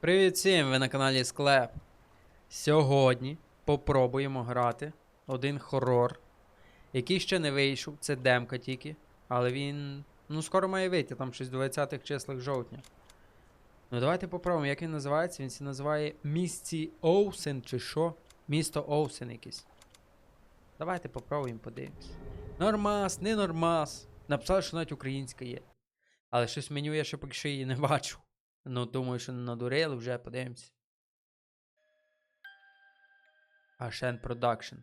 Привіт всім! Ви на каналі Склеп. Сьогодні попробуємо грати один хорор, який ще не вийшов, це демка тільки, але він. Ну, скоро має вийти, там щось в 20-х числах жовтня. Ну давайте попробуємо, як він називається. Він це називає Місті Оусен чи що? Місто Оусен якесь. Давайте попробуємо, подивимось. Нормас, не нормас. Написали, що навіть українська є. Але щось меню я ще поки що її не бачу. Ну, думаю, що не надурили, вже подивимось. Ашен Production.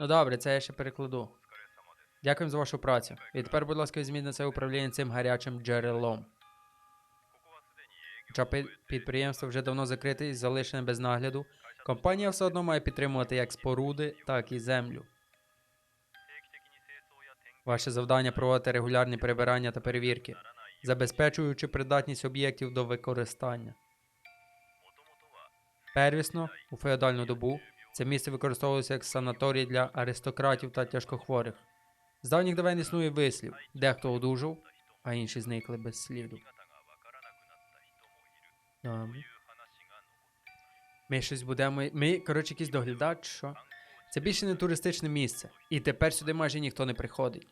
Ну добре, це я ще перекладу. Дякуємо за вашу працю. І тепер, будь ласка, візьміть на це управління цим гарячим джерелом. Хоча підприємство вже давно закрите і залишене без нагляду, компанія все одно має підтримувати як споруди, так і землю. Ваше завдання проводити регулярні перебирання та перевірки, забезпечуючи придатність об'єктів до використання. Первісно, у феодальну добу, це місце використовувалося як санаторій для аристократів та тяжкохворих. З давніх давен існує вислів, дехто одужав, а інші зникли без сліду. Ми щось будемо. Ми, коротше, якийсь доглядач, що? Це більше не туристичне місце, і тепер сюди майже ніхто не приходить.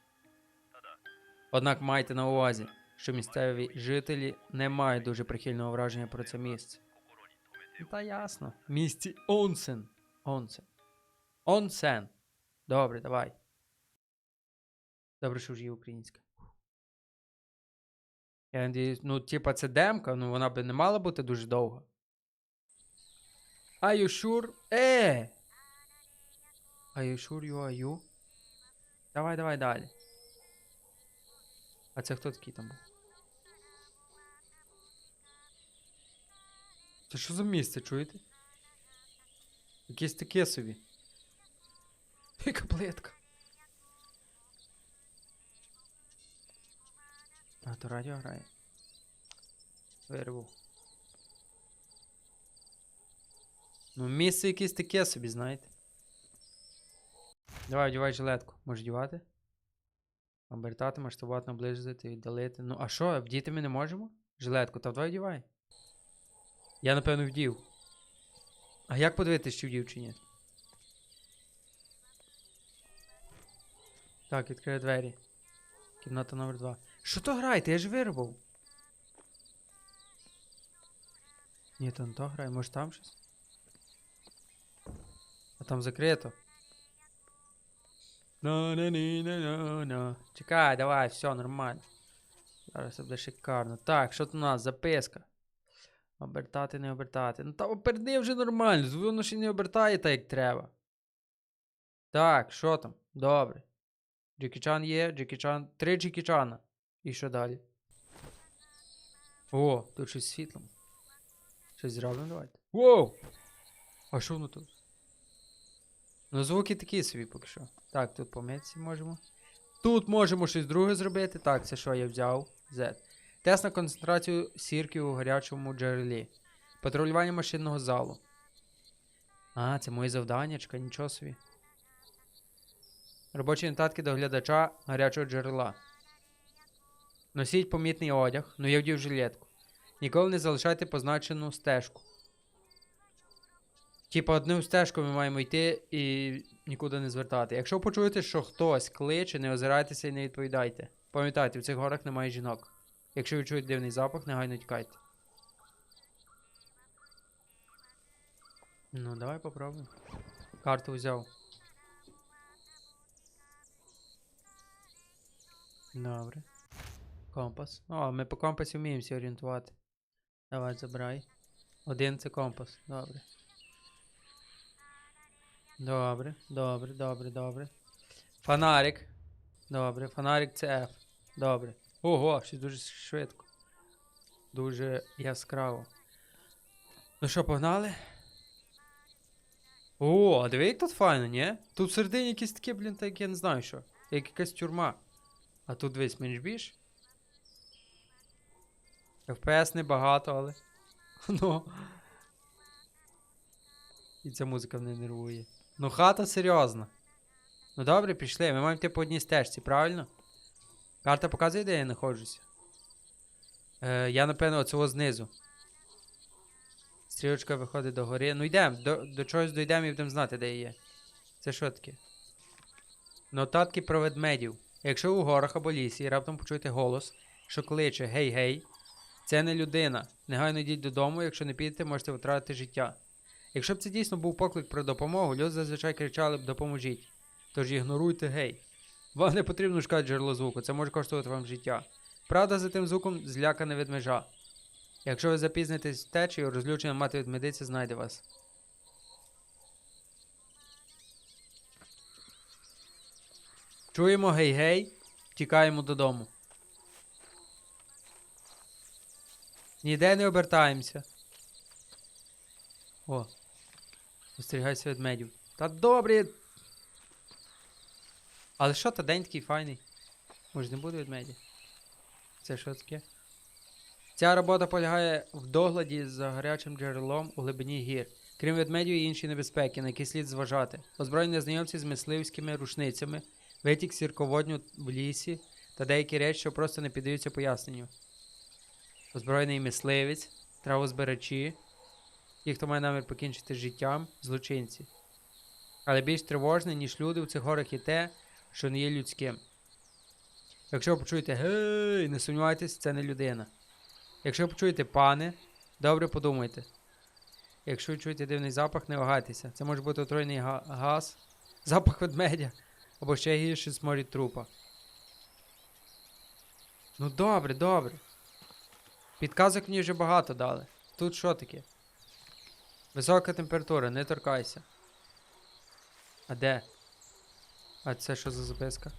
Однак майте на увазі, що місцеві жителі не мають дуже прихильного враження про це місце. Та ясно. В Місті Онсен. Онсен. Онсен. Добре, давай. Добре, що вже є українська. Я надіюсь, ну, типа, це демка, ну вона би не мала бути дуже довга. Are you sure? Е! Are you sure you are you? Давай, давай далі. А це хто такий там був? Це що за місце, чуєте? Якесь таке собі. Яка плитка. А, то радіо грає. Вирву. Ну, місце якесь таке собі, знаєте. Давай, одівай жилетку. Можеш дівати? Обертати, масштабувати, наближити, віддалити. Ну, а що, вдіти ми не можемо? Жилетку, та давай одівай. Я, напевно, вдів. А як подивитись, чи вдів чи ні? Так, відкрию двері. Кімната номер 2. Що то граєте? Я ж вирвав. Ні, то не то грає, може там щось? А там закрито. на на на Чекай, давай, все нормально. Зараз буде шикарно. Так, що тут у нас? Записка. Обертати, не обертати. Ну та оперни вже нормально. Воно ще не обертає так, як треба. Так, що там? Добре. Джекі Чан є, Джекі Чан. Три Джекі Чана. І що далі? О, тут щось з світлом. Щось зробимо, давайте. Воу! А що воно тут? Ну, звуки такі собі поки що. Так, тут помитися можемо. Тут можемо щось друге зробити. Так, це що я взяв? Z. Тест на концентрацію сірки у гарячому джерелі. Патрулювання машинного залу. А, це моє завданнячка, нічого собі. Робочі нотатки до глядача гарячого джерела. Носіть помітний одяг, ну я вдів жилетку. Ніколи не залишайте позначену стежку. Типа одну стежку ми маємо йти і нікуди не звертати. Якщо почуєте, що хтось кличе, не озирайтеся і не відповідайте. Пам'ятайте, в цих горах немає жінок. Якщо ви дивний запах, негайно тікайте. Ну, давай попробуємо. Карту взяв. Добре. Компас. О, ми по компасі вміємося орієнтувати. Давай, забирай. Один це компас. Добре. Добре, добре, добре, добре. Фонарик. Добре, фонарик це F. Добре. Ого, щось дуже швидко. Дуже яскраво. Ну що, погнали? О, а диви, тут файно, ні? Тут всередині якісь такі, блін, так я не знаю що. Як якась тюрма. А тут дивись менш більш. FPS небагато, але. Ну. І ця музика мене нервує. Ну, хата серйозна. Ну добре, пішли. Ми маємо йти по одній стежці, правильно? Карта показує, де я знаходжуся. Е, я, напевно, оцього знизу. Стрілочка виходить до гори. Ну йдемо, до, до чогось дійдемо і будемо знати, де є. Це що таке? Нотатки про ведмедів. Якщо у горах або лісі раптом почуєте голос, що кличе гей-гей, це не людина. Негайно йдіть додому, якщо не підете, можете втратити життя. Якщо б це дійсно був поклик про допомогу, люди зазвичай кричали б допоможіть. Тож ігноруйте гей. Вам не потрібно шукати джерело звуку, це може коштувати вам життя. Правда, за тим звуком злякане ведмежа. Якщо ви запізнитесь з течею, розлючена мати ведмедиця знайде вас. Чуємо гей-гей, тікаємо додому. Ніде не обертаємося. О. Остерігайся ведмедів. Та добре. Але що та день такий файний? Може не буде ведмеді? Це що таке? Ця робота полягає в догляді за гарячим джерелом у глибині гір. Крім ведмедів і інші небезпеки, на які слід зважати. Озброєні незнайомці з мисливськими рушницями, витік сірководню в лісі та деякі речі, що просто не піддаються поясненню. Озброєний мисливець, травозбирачі, ті, хто має намір покінчити життям, злочинці. Але більш тривожне, ніж люди в цих горах і те, що не є людським. Якщо ви почуєте гей, не сумнівайтесь, це не людина. Якщо почуєте пане, добре подумайте. Якщо чуєте дивний запах, не вагайтеся. Це може бути отруйний газ, запах ведмедя або ще гірше сморід трупа. Ну добре, добре. Підказок мені вже багато дали. Тут що таке? Висока температура, не торкайся. А де? А це що за записка?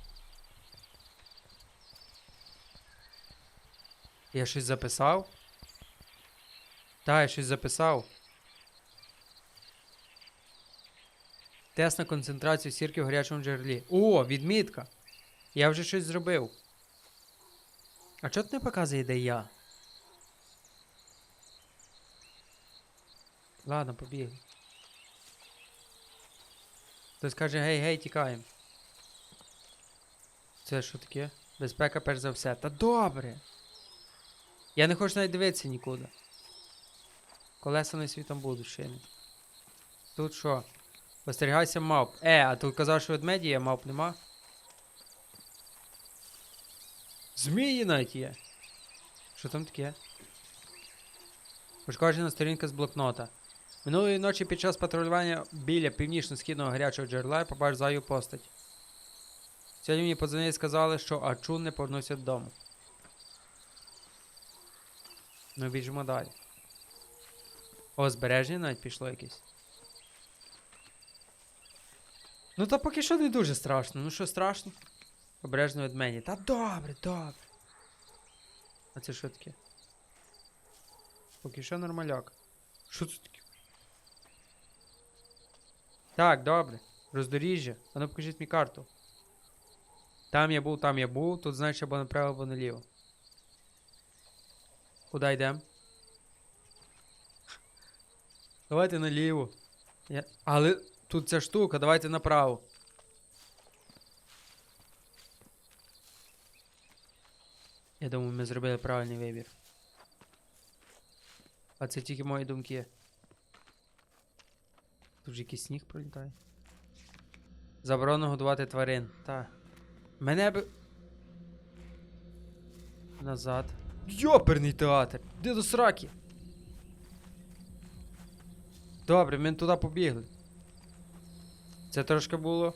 Я щось записав? Так, я щось записав. Тест на концентрацію сірки в гарячому джерелі. О, відмітка! Я вже щось зробив. А чого ти не показує, де я? Ладно, побігли. Хтось каже, гей, гей, тікаємо. Це що таке? Безпека перш за все. Та добре. Я не хочу навіть дивитися нікуди. Колеса на світом будуть ще не. Тут що? Остерігайся мавп. Е, а тут казав, що ведмеді є, мавп нема. Змії навіть є. Що там таке? Пошкоджена сторінка з блокнота. Минулої ночі під час патрулювання біля північно-східного гарячого джерела я побачив заю постать. Сьогодні мені подзвонили і сказали, що Ачун не повернувся додому. Ну, біжимо далі. О, збереження навіть пішло якесь. Ну та поки що не дуже страшно. Ну що страшно? Обережно від мене. Та добре, добре. А це що таке? Поки що нормаляк. Що це таке? Так, добре. Роздоріжжя. А ну покажіть мені карту. Там я був, там я був. Тут значить або направо, або наліво. Куди йдемо? Давайте наліво. Я... Але тут ця штука, давайте направо. Я думаю, ми зробили правильний вибір. А це тільки мої думки. Тут же якийсь сніг пролітає. Заборонено годувати тварин. Та. Мене би. Назад. Йоперний театр! Де до сраки? Добре, ми туди побігли. Це трошки було.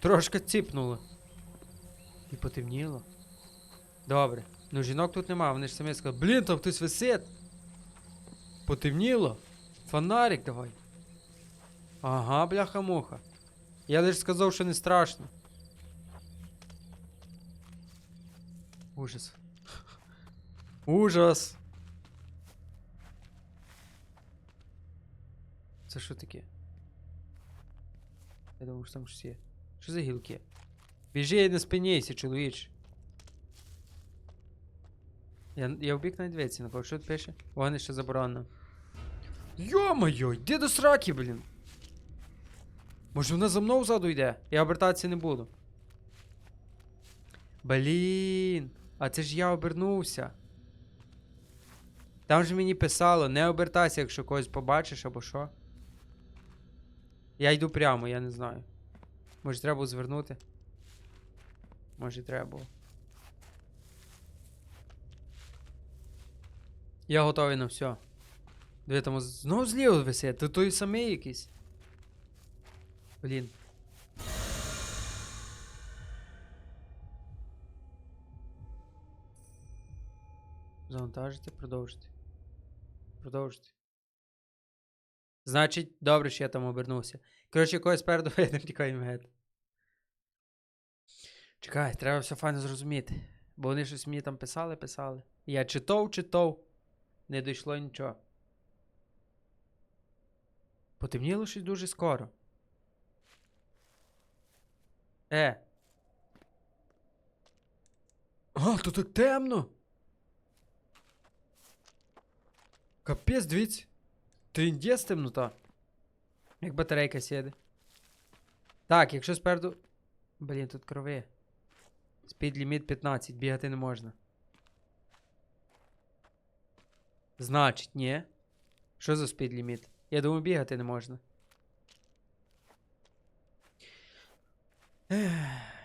Трошки ціпнуло. І потемніло. Добре. Ну жінок тут нема, вони ж самі сказали, блін, там хтось висить. Потемніло. Фонарик давай. Ага, бляха-муха. Я лише сказав, що не страшно. Ужас. Ужас. Це що таке? Я думаю, що там щось є. Що за гілки? Біжи не спиняйся, чоловіч. Я, я в бік навіть дивиться, на кого що тут пише? Вогнище заборонено. Йо-моє, йди до сраки, блін. Може вона за мною ззаду йде? Я обертатися не буду. Блін. А це ж я обернувся. Там же мені писало, не обертайся, якщо когось побачиш або що. Я йду прямо, я не знаю. Може треба було звернути? Може треба було. Я готовий на все. Диви там знову зліво висить, то той самий якийсь. Блін. Завантажити, продовжити. Продовжити. Значить, добре, що я там обернувся. Коротше, когось спереду видно, тікаємо геть. Чекай, треба все файно зрозуміти. Бо вони щось мені там писали, писали. Я читав, читав. Не дійшло нічого. Потемніло щось дуже скоро. Е. А, то так темно. Капець, дивіться. Тріндєс темнота. Як батарейка сіде. Так, якщо спереду. Блін, тут крови. Спід ліміт 15, бігати не можна. Значить, ні. Що за спід ліміт? Я думаю, бігати не можна. Ех.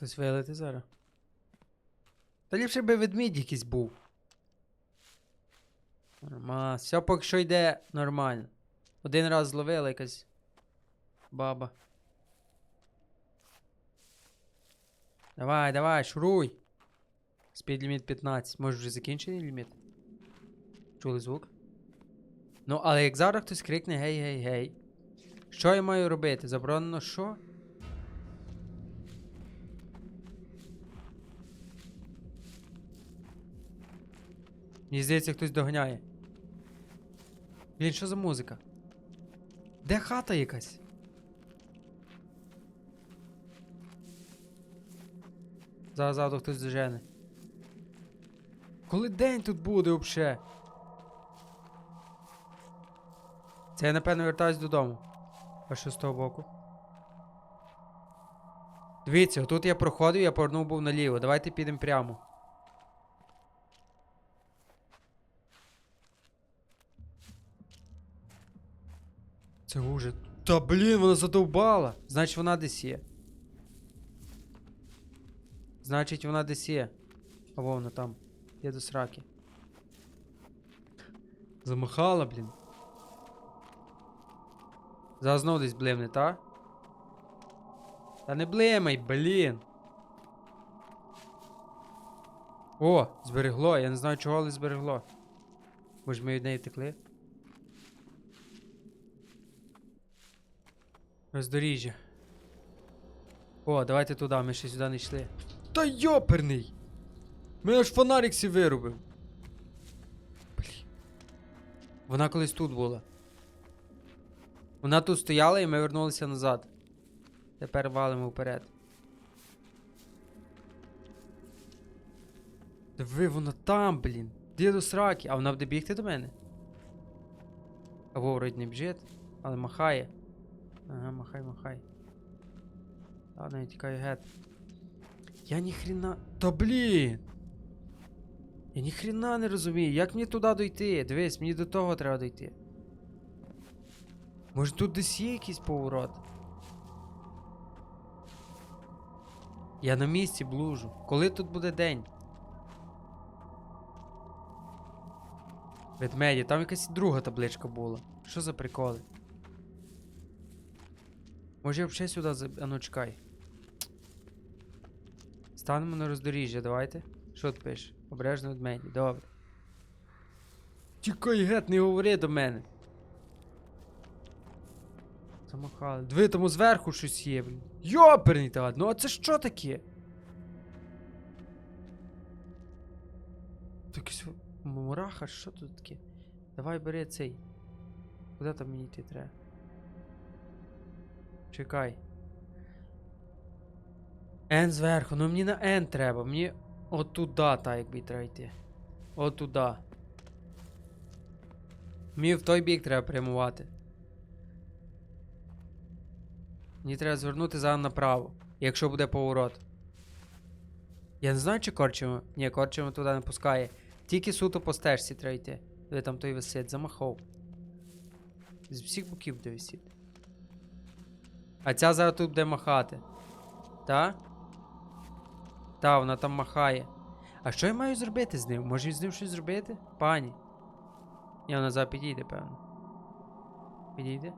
Хтось вилити зараз. Та ліпше би ведмідь якийсь був. Нормально. Все поки що йде нормально. Один раз зловила якась баба. Давай, давай, шуруй. Спід ліміт 15. Може вже закінчений ліміт? Чули звук? Ну, але як зараз хтось крикне гей, гей, гей. Що я маю робити? Заборонено що? Мені здається, хтось доганяє. Блін, що за музика? Де хата якась? Ззаду хтось дожене. Коли день тут буде взагалі? Це я напевно вертаюсь додому. А що з того боку? Дивіться, тут я проходив, я повернув був наліво. Давайте підемо прямо. Це ужас. Та блін, вона задовбала. Значить вона десь є. Значить вона десь є. А во вона там. Є до сраки. Замахала, блін. Зараз знов десь блимне, та? Та не блимай, блін. О, зберегло, я не знаю чого, але зберегло. Може ми від неї втекли? Роздоріжжя. О, давайте туди, ми ще сюди не йшли. Та йоперний! Мене аж фонарик сі вирубив. Блін. Вона колись тут була. Вона тут стояла і ми вернулися назад. Тепер валимо вперед. Диви, вона там, блін. Де до сраки? А вона буде бігти до мене? Або вроді не біжить, але махає. Ага, махай, махай. Ладно, я тікаю геть. Я ніхрена. Та блін! Я ніхрена не розумію, як мені туди дойти? Дивись, мені до того треба дойти. Може тут десь є якийсь поворот? Я на місці блужу. Коли тут буде день? Ведмеді, там якась друга табличка була. Що за приколи? Може я взагалі сюди за... А ну чекай. Станемо на роздоріжжя, давайте. Що ти пишеш? Обережно ведмеді, добре. Тікай гет, не говори до мене. Замахали. Диви, тому зверху щось є, блін. Йоперний та ну а це що таке? Якийсь мураха, що тут таке? Давай бери цей. Куди там мені йти треба? Чекай. Н зверху, ну мені на N треба, мені от туди, так якби треба йти. От туди. Мені в той бік треба прямувати. Мені треба звернути зараз направо, якщо буде поворот. Я не знаю, чи корчимо. Ні, корчимо туди не пускає. Тільки суто по стежці треба йти. Де там той висить, замахав. З всіх боків буде висіти. А ця зараз тут буде махати. Та? Та, вона там махає. А що я маю зробити з ним? Може з ним щось зробити? Пані. Ні, вона зараз підійде, певно. Підійде?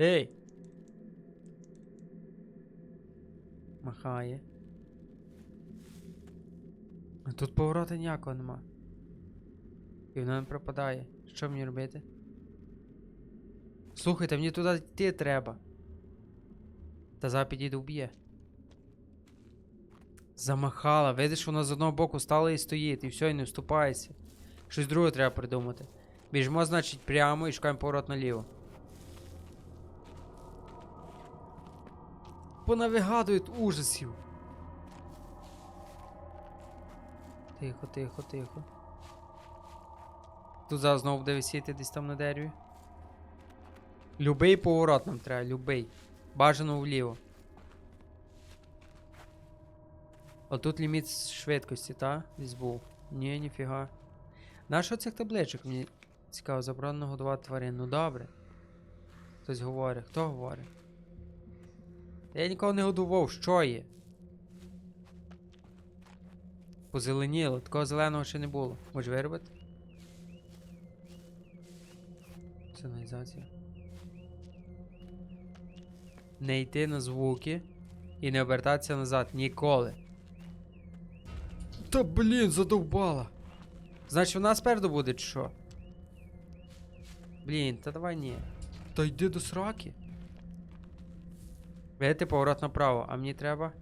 Ей! Махає. А тут поворота ніякого нема. І вона не пропадає. Що мені робити? Слухайте, мені туди йти треба. Та зараз підійде вб'є. Замахала. Видиш, вона з одного боку стала і стоїть, і все, і не вступається. Щось друге треба придумати. Біжмо, значить, прямо і шукаємо поворот наліво. Понавигадують ужасів. Тихо, тихо, тихо. Тут зараз знову буде висіти десь там на дереві. Любий поворот нам треба, любий. Бажано вліво. Отут ліміт швидкості, та? Був. Ні, ніфіга. Нащо цих табличок? Мені цікаво, заборонено годувати тварин. Ну добре. Хтось говорить. Хто говорить? Я нікого не годував, що є? Позеленіло, такого зеленого ще не було. Можеш виробити? Сигналізація. Не йти на звуки і не обертатися назад ніколи. Та блін, задовбала. Значить, вона спереду буде, чи що? Блін, та давай ні. Та йди до сраки. Видите, поворот направо, а мені треба.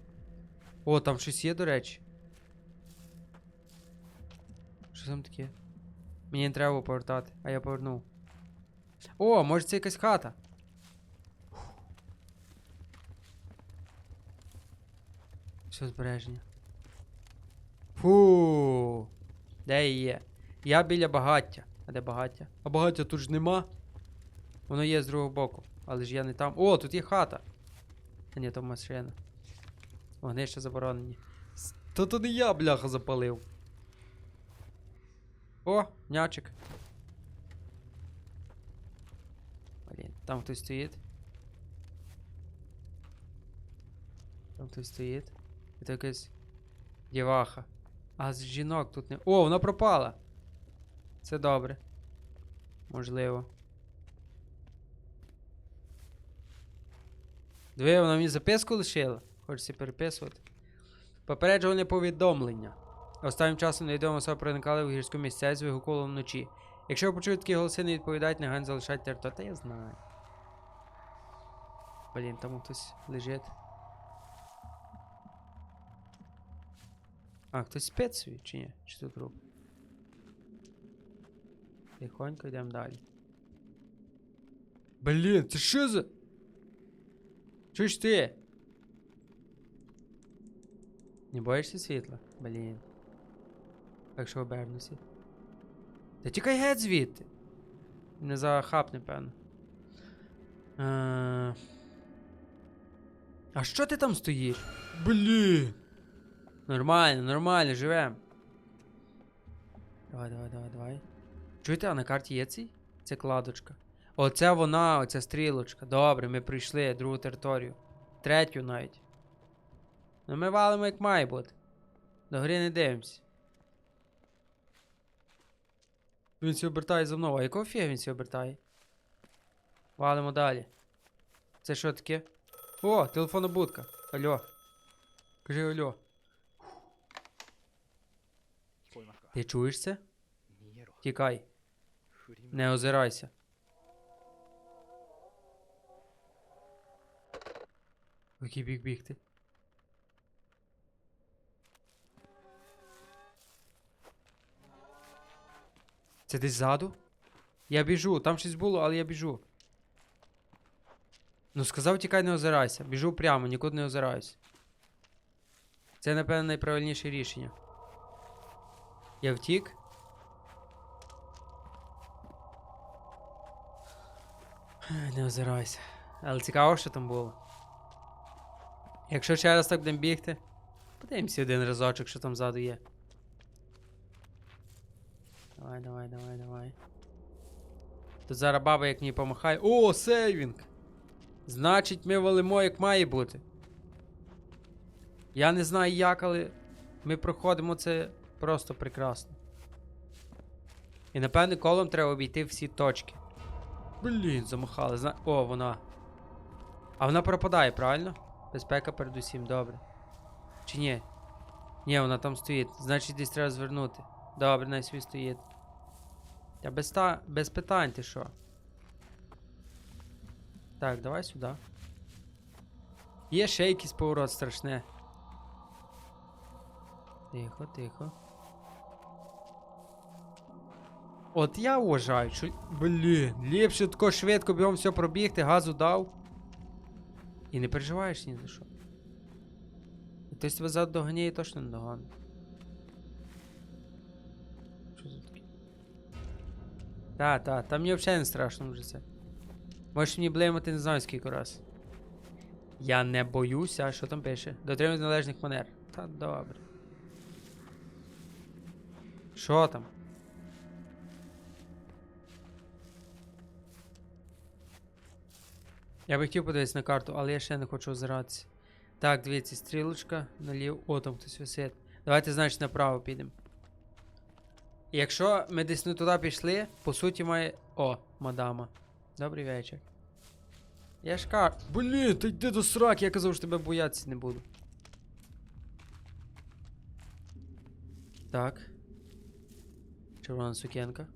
О, там щось є, до речі. Що там таке? Мені не треба повертати, а я повернув. О, може це якась хата. Все збереження. Фу. Де є? Я біля багаття. А де багаття? А багаття тут ж нема. Воно є з другого боку. Але ж я не там. О, тут є хата. А ні, то машина. Вони ще заборонені. Та то не я, бляха, запалив. О, м'ячик. Блін, там хтось стоїть. Там хтось стоїть. То якась діваха. А з жінок тут не. О, вона пропала! Це добре. Можливо. Диви, вона мені записку лишила. Хочеться переписувати. Попереджувальне повідомлення. Останнім часом невідома особа проникали в гірську місцевість, вигукували вночі. Якщо ви почуєте такі голоси, не відповідають, негайно залишайте територію. Та я знаю. Блін, там хтось лежить. А, хтось собі, чи ні? Чи тут труп? Тихонько йдемо далі. Блін, це що за. Чуєш ти? Не боїшся світла? Блін. Так що обернуся. Та тікай геть звідти. Не захапне, певно. А... а що ти там стоїш? Блін. Нормально, нормально, живем. Давай, давай, давай, давай. Чуєте, а на карті є цей? Це кладочка. Оце вона, оця стрілочка. Добре, ми прийшли другу територію. Третю навіть. Ну ми валимо як має бути. До гри не дивимося. Він сі обертає за мною. А якого фіга він сі обертає? Валимо далі. Це що таке? О, телефонна будка. Алло. Кажи алло. Ти чуєш це? Тікай. Не озирайся. В який біг бігти? Це десь ззаду? Я біжу, там щось було, але я біжу. Ну сказав, тікай, не озирайся. Біжу прямо, нікуди не озираюсь. Це, напевне найправильніше рішення. Я втік. Не озирайся. Але цікаво, що там було. Якщо ще раз так будемо бігти, подивимося один разочок, що там ззаду є. Давай, давай, давай, давай. Тут зараз баба як мені помахає. О, сейвінг! Значить, ми валимо, як має бути. Я не знаю як, але ми проходимо це просто прекрасно. І напевне колом треба обійти всі точки. Блін, замахали. Зна... О, вона. А вона пропадає, правильно? Безпека передусім, добре. Чи ні? Ні, вона там стоїть. Значить, десь треба звернути. Добре, най собі стоїть. Та без, та... без питань ти що? Так, давай сюди. Є ще якийсь поворот страшне. Тихо, тихо. От я вважаю, що. Блін, ліпше тако швидко бігом все пробігти, газу дав. І не переживаєш ні за що. Хтось тебе ззаду доганяє точно не догане. Що за таке? Та, та, там мені взагалі не страшно вже це. Можеш мені блеймати не знаю скільки раз. Я не боюся, що там пише. Дотримуюсь належних манер. Та добре. Що там? Я би хотів подивитися на карту, але я ще не хочу озиратися. Так, дивіться, стрілочка налів. О, там хтось висить. Давайте, значить, направо підемо. Якщо ми десь не туди пішли, по суті має. О, мадама. Добрий вечір. Я ж кар. Блін, ти йди до сраки, я казав, що тебе боятися не буду. Так. Червона сукенка.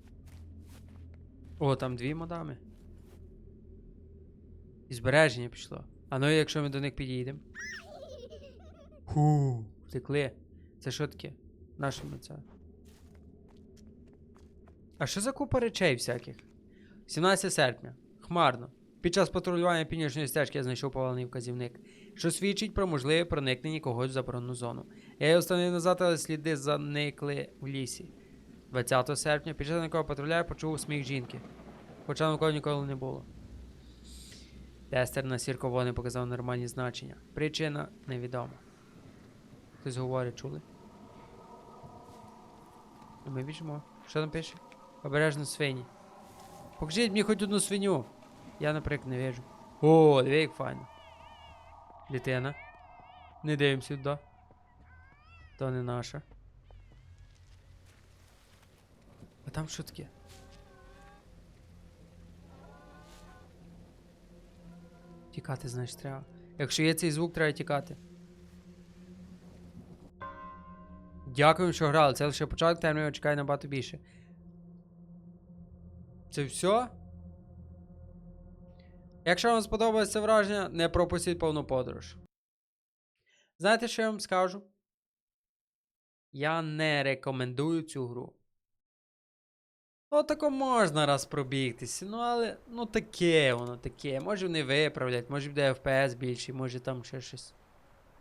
О, там дві мадами. І збереження пішло. А ну якщо ми до них підійдемо. Ху, втекли. Це що таке? Наше ми це. А що за купа речей всяких? 17 серпня. Хмарно. Під час патрулювання північної стежки я знайшов повалений вказівник, що свідчить про можливе проникнення когось в заборонену зону. Я його встановив назад, але сліди заникли в лісі. 20 серпня під час такого патруля я почув сміх жінки, хоча навколо ніколи не було. Тестер на сірковони показав нормальні значення. Причина невідома. Хтось говорить, чули? Ми біжимо. Що там пише? Обережно свині. Покажіть мені хоч одну свиню. Я, наприклад, не вижу. О, диви, як файно. Дитина. Не дивимося туди. То не наша. А там що таке? Тікати, значить, треба. Якщо є цей звук, треба тікати. Дякую, що грали. Це лише початок терміну чекаю набагато більше. Це все? Якщо вам сподобалось це враження, не пропустіть повну подорож. Знаєте, що я вам скажу? Я не рекомендую цю гру. Отако можна раз пробігтися, ну але ну таке воно таке. Може вони виправлять, може буде FPS більший, може там ще щось.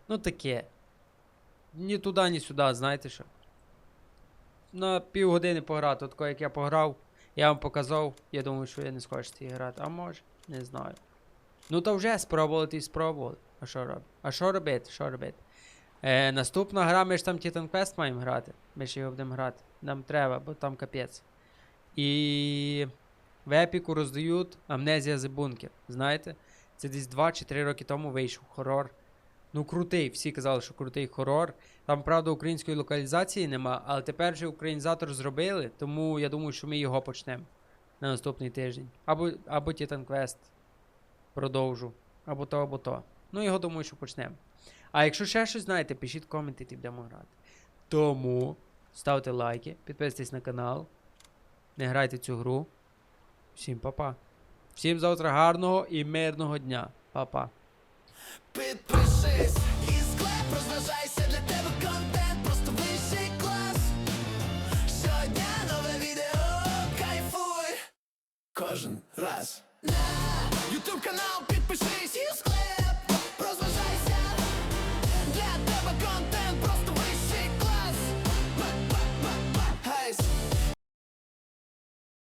Ну таке. Ні туди, ні сюди, знаєте що. На півгодини пограти, отако як я пограв, я вам показав, я думаю, що ви не схочете грати. А може, не знаю. Ну то вже спробували і спробували. А що робити? А що робити? Що робити? Е, наступна гра, ми ж там Titan Quest маємо грати. Ми ж його будемо грати. Нам треба, бо там капець. І в епіку роздають Amnesia The Bunker. Знаєте? Це десь 2 чи 3 роки тому вийшов хорор. Ну, крутий, всі казали, що крутий хорор. Там, правда, української локалізації нема, але тепер вже українізатор зробили, тому я думаю, що ми його почнемо на наступний тиждень. Або, або Titan Quest продовжу. Або то, або то. Ну, його думаю, що почнемо. А якщо ще щось знаєте, пишіть коменти, і будемо грати. Тому ставте лайки, підписуйтесь на канал. Не грайте цю гру. Всім па-па. Всім завтра гарного і мирного дня. Па-па. Підпишись і склеп, розважайся для тебе контент, просто вищий клас. Щодня нове відео, кайфуй. Кожен раз. На